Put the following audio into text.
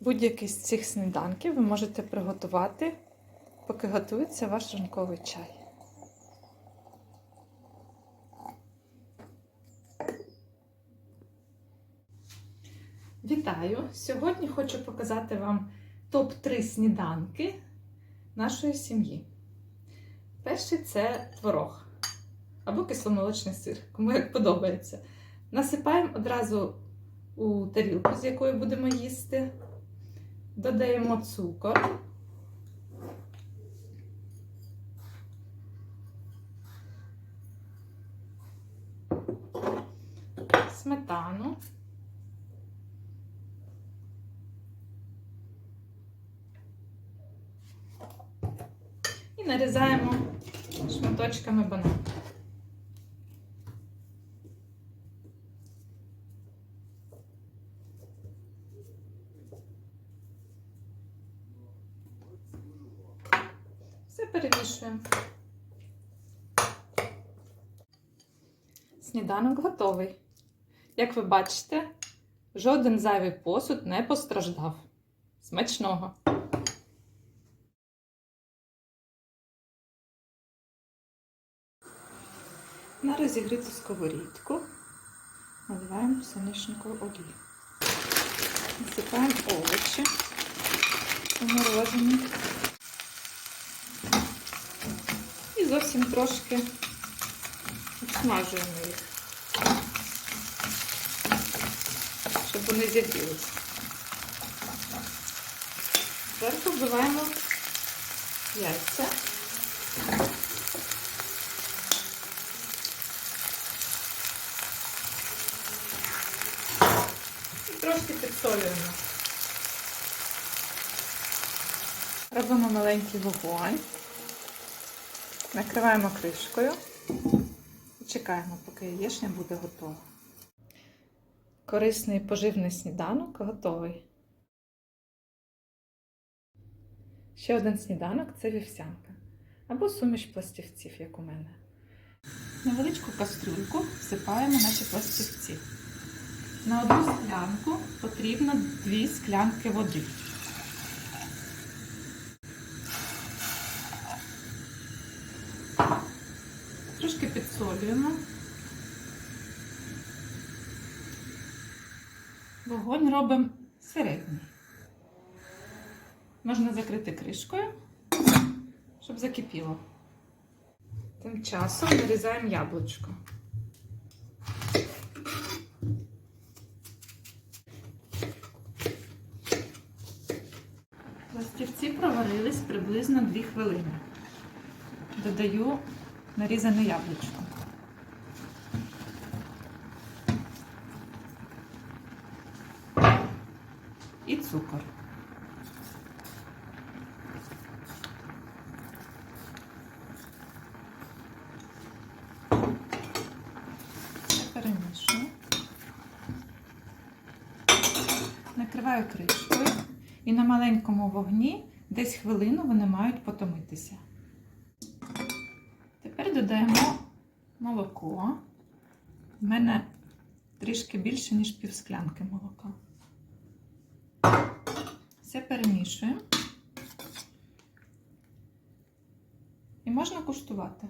Будь-який з цих сніданків ви можете приготувати, поки готується ваш ранковий чай. Вітаю! Сьогодні хочу показати вам топ-3 сніданки нашої сім'ї. Перший це творог або кисломолочний сир, кому як подобається. Насипаємо одразу у тарілку, з якої будемо їсти. Додаємо цукор. Сметану. І нарізаємо шматочками банан. Все перемішуємо. Сніданок готовий. Як ви бачите, жоден зайвий посуд не постраждав. Смачного! На розігріту сковорідку наливаємо соняшникову олію. Насипаємо овочі поморожені. І зовсім трошки обсмажуємо їх, щоб вони зігрілися. Зверху вбиваємо яйця. І трошки підсолюємо. Робимо маленький вогонь. Накриваємо кришкою і чекаємо, поки яєчня буде готова. Корисний поживний сніданок готовий. Ще один сніданок це вівсянка або суміш пластівців, як у мене. Невеличку кастрюльку всипаємо наші пластівці. На одну склянку потрібно дві склянки води. Трошки підсолюємо. Вогонь робимо середній. Можна закрити кришкою, щоб закипіло. Тим часом нарізаємо яблучко. Пластівці проварились приблизно 2 хвилини. Додаю нарізане яблучко. Цукор. Все перемішую. Накриваю кришкою і на маленькому вогні десь хвилину вони мають потомитися. Тепер додаємо молоко. У мене трішки більше, ніж пів склянки молока. Все перемішуємо. І можна куштувати.